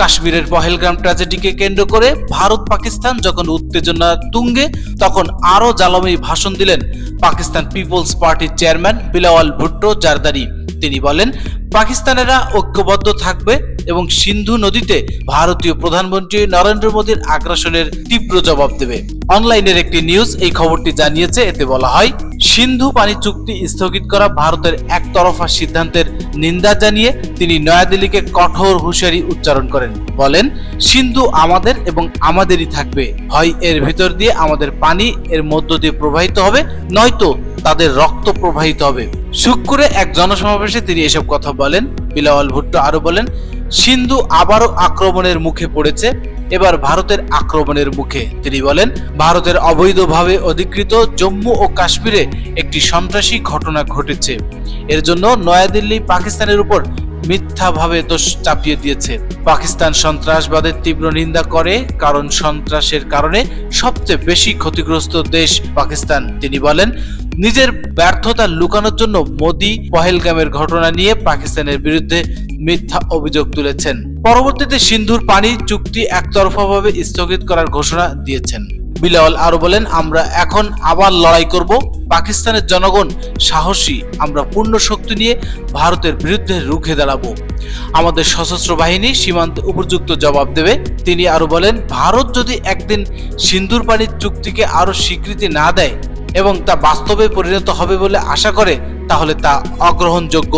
কাশ্মীরের পহেলগ্রাম ট্র্যাজেডিকে কেন্দ্র করে ভারত পাকিস্তান যখন উত্তেজনা তুঙ্গে, তখন আরও জ্বালাময়ী ভাষণ দিলেন পাকিস্তান পিপলস পার্টির চেয়ারম্যান বিলাওয়াল ভুট্টো জারদারি তিনি বলেন, পাকিস্তানেরা ঐক্যবদ্ধ থাকবে এবং সিন্ধু নদীতে ভারতীয় প্রধানমন্ত্রী নরেন্দ্র মোদীর আগ্রাসনের তীব্র জবাব দেবে। অনলাইনের একটি নিউজ এই খবরটি জানিয়েছে, এতে বলা হয় সিন্ধু পানি চুক্তি স্থগিত করা ভারতের একতরফা সিদ্ধান্তের নিন্দা জানিয়ে তিনি নয়াদিল্লিকে কঠোর হুঁশিয়ারি উচ্চারণ করেন। বলেন, সিন্ধু আমাদের এবং আমাদেরই থাকবে। হয় এর ভিতর দিয়ে আমাদের পানি এর মধ্য দিয়ে প্রবাহিত হবে, নয়তো তাদের রক্ত প্রবাহিত হবে। শুক্রে এক জনসমাবেশে তিনি এসব কথা বলেন। বিলাওয়াল ভুট্টো আরও বলেন, সিন্ধু আবারও আক্রমণের মুখে পড়েছে। এবার ভারতের আক্রমণের মুখে তিনি বলেন, ভারতের অবৈধভাবে অধিকৃত জম্মু ও কাশ্মীরে একটি সন্ত্রাসী ঘটনা ঘটেছে। এর জন্য নয়াদিল্লি, পাকিস্তানের উপর মিথ্যাভাবে দোষ চাপিয়ে দিয়েছে। পাকিস্তান সন্ত্রাসবাদের তীব্র নিন্দা করে, কারণ সন্ত্রাসের কারণে সবচেয়ে বেশি ক্ষতিগ্রস্ত দেশ পাকিস্তান। তিনি বলেন, নিজের ব্যর্থতা লুকানোর জন্য মোদি পহেলগামের ঘটনা নিয়ে পাকিস্তানের বিরুদ্ধে মিথ্যা অভিযোগ তুলেছেন। পরবর্তীতে সিন্ধুর পানি চুক্তি একতরফাভাবে স্থগিত করার ঘোষণা দিয়েছেন। বিলাওয়াল আরও বলেন, আমরা এখন আবার লড়াই করব। পাকিস্তানের জনগণ সাহসী, আমরা পূর্ণ শক্তি নিয়ে ভারতের বিরুদ্ধে রুখে দাঁড়াবো। আমাদের সশস্ত্র বাহিনী সীমান্তে উপযুক্ত জবাব দেবে। তিনি আরও বলেন, ভারত যদি একদিন সিন্ধুর পানির চুক্তিকে আরও স্বীকৃতি না দেয় এবং তা বাস্তবে পরিণত হবে বলে আশা করে, তাহলে তা অগ্রহণযোগ্য।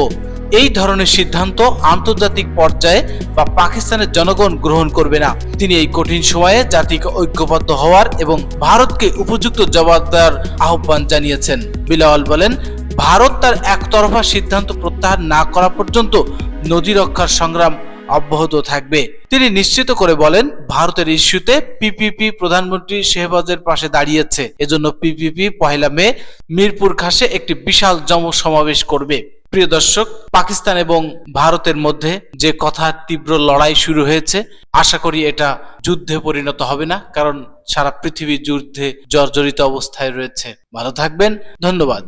এই ধরনের সিদ্ধান্ত আন্তর্জাতিক পর্যায়ে বা পাকিস্তানের জনগণ গ্রহণ করবে না। তিনি এই কঠিন সময়ে জাতিকে ঐক্যবদ্ধ হওয়ার এবং ভারতকে উপযুক্ত জবাব দেওয়ার আহ্বান জানিয়েছেন। বিলাওয়াল বলেন, ভারত তার একতরফা সিদ্ধান্ত প্রত্যাহার না করা পর্যন্ত নদী রক্ষার সংগ্রাম অব্যাহত থাকবে। তিনি নিশ্চিত করে বলেন, ভারতের ইস্যুতে পিপিপি প্রধানমন্ত্রী শেহবাজের পাশে দাঁড়িয়েছে। এজন্য পিপিপি পহেলা মে মিরপুর খাসে একটি বিশাল জম সমাবেশ করবে। প্রিয় দর্শক, পাকিস্তান এবং ভারতের মধ্যে যে কথা তীব্র লড়াই শুরু হয়েছে, আশা করি এটা যুদ্ধে পরিণত হবে না, কারণ সারা পৃথিবী যুদ্ধে জর্জরিত অবস্থায় রয়েছে। ভালো থাকবেন, ধন্যবাদ।